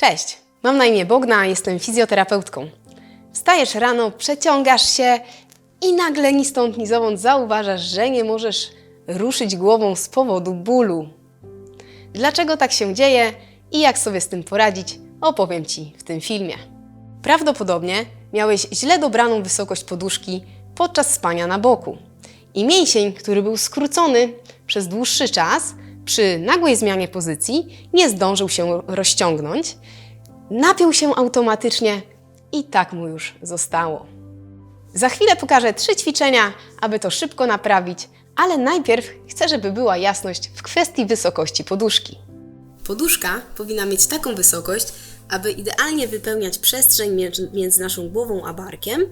Cześć, mam na imię Bogna, jestem fizjoterapeutką. Wstajesz rano, przeciągasz się i nagle ni stąd, ni zowąd zauważasz, że nie możesz ruszyć głową z powodu bólu. Dlaczego tak się dzieje i jak sobie z tym poradzić, opowiem Ci w tym filmie. Prawdopodobnie miałeś źle dobraną wysokość poduszki podczas spania na boku. I mięsień, który był skrócony przez dłuższy czas, przy nagłej zmianie pozycji nie zdążył się rozciągnąć, napiął się automatycznie i tak mu już zostało. Za chwilę pokażę trzy ćwiczenia, aby to szybko naprawić, ale najpierw chcę, żeby była jasność w kwestii wysokości poduszki. Poduszka powinna mieć taką wysokość, aby idealnie wypełniać przestrzeń między- naszą głową a barkiem,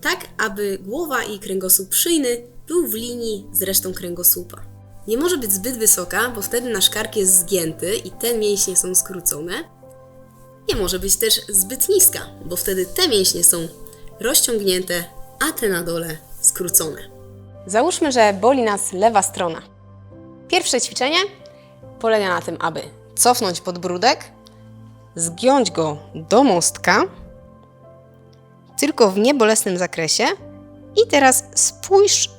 tak aby głowa i kręgosłup szyjny był w linii z resztą kręgosłupa. Nie może być zbyt wysoka, bo wtedy nasz kark jest zgięty i te mięśnie są skrócone. Nie może być też zbyt niska, bo wtedy te mięśnie są rozciągnięte, a te na dole skrócone. Załóżmy, że boli nas lewa strona. Pierwsze ćwiczenie polega na tym, aby cofnąć podbródek, zgiąć go do mostka, tylko w niebolesnym zakresie i teraz spójrz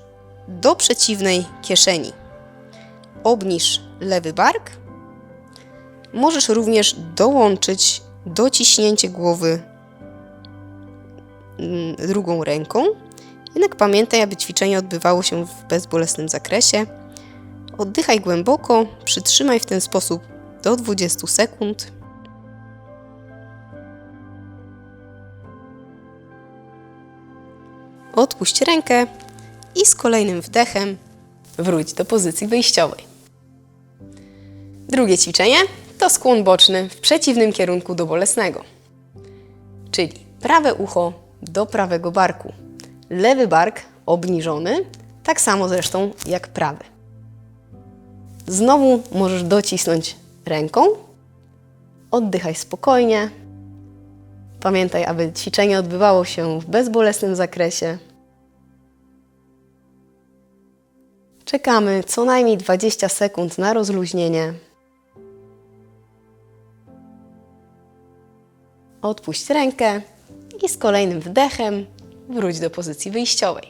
do przeciwnej kieszeni. Obniż lewy bark. Możesz również dołączyć dociśnięcie głowy mm, drugą ręką. Jednak pamiętaj, aby ćwiczenie odbywało się w bezbolesnym zakresie. Oddychaj głęboko, przytrzymaj w ten sposób do 20 sekund. Odpuść rękę i z kolejnym wdechem wróć do pozycji wyjściowej. Drugie ćwiczenie to skłon boczny w przeciwnym kierunku do bolesnego, czyli prawe ucho do prawego barku, lewy bark obniżony, tak samo zresztą jak prawy. Znowu możesz docisnąć ręką, oddychaj spokojnie. Pamiętaj, aby ćwiczenie odbywało się w bezbolesnym zakresie. Czekamy co najmniej 20 sekund na rozluźnienie. Odpuść rękę i z kolejnym wdechem wróć do pozycji wyjściowej.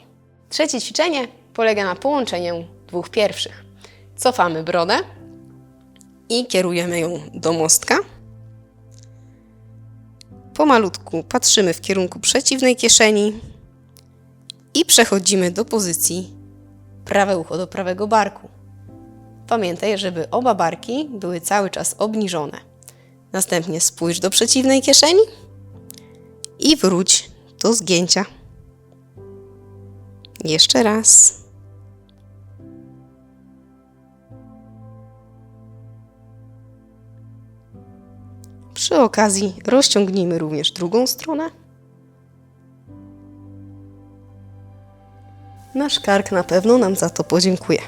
Trzecie ćwiczenie polega na połączeniu dwóch pierwszych. Cofamy brodę i kierujemy ją do mostka. Pomalutku patrzymy w kierunku przeciwnej kieszeni i przechodzimy do pozycji prawe ucho do prawego barku. Pamiętaj, żeby oba barki były cały czas obniżone. Następnie spójrz do przeciwnej kieszeni i wróć do zgięcia. Jeszcze raz. Przy okazji rozciągnijmy również drugą stronę. Nasz kark na pewno nam za to podziękuje.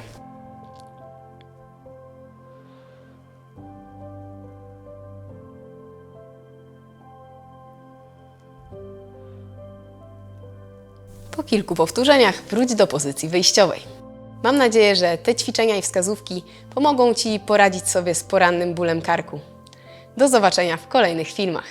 Po kilku powtórzeniach wróć do pozycji wyjściowej. Mam nadzieję, że te ćwiczenia i wskazówki pomogą Ci poradzić sobie z porannym bólem karku. Do zobaczenia w kolejnych filmach.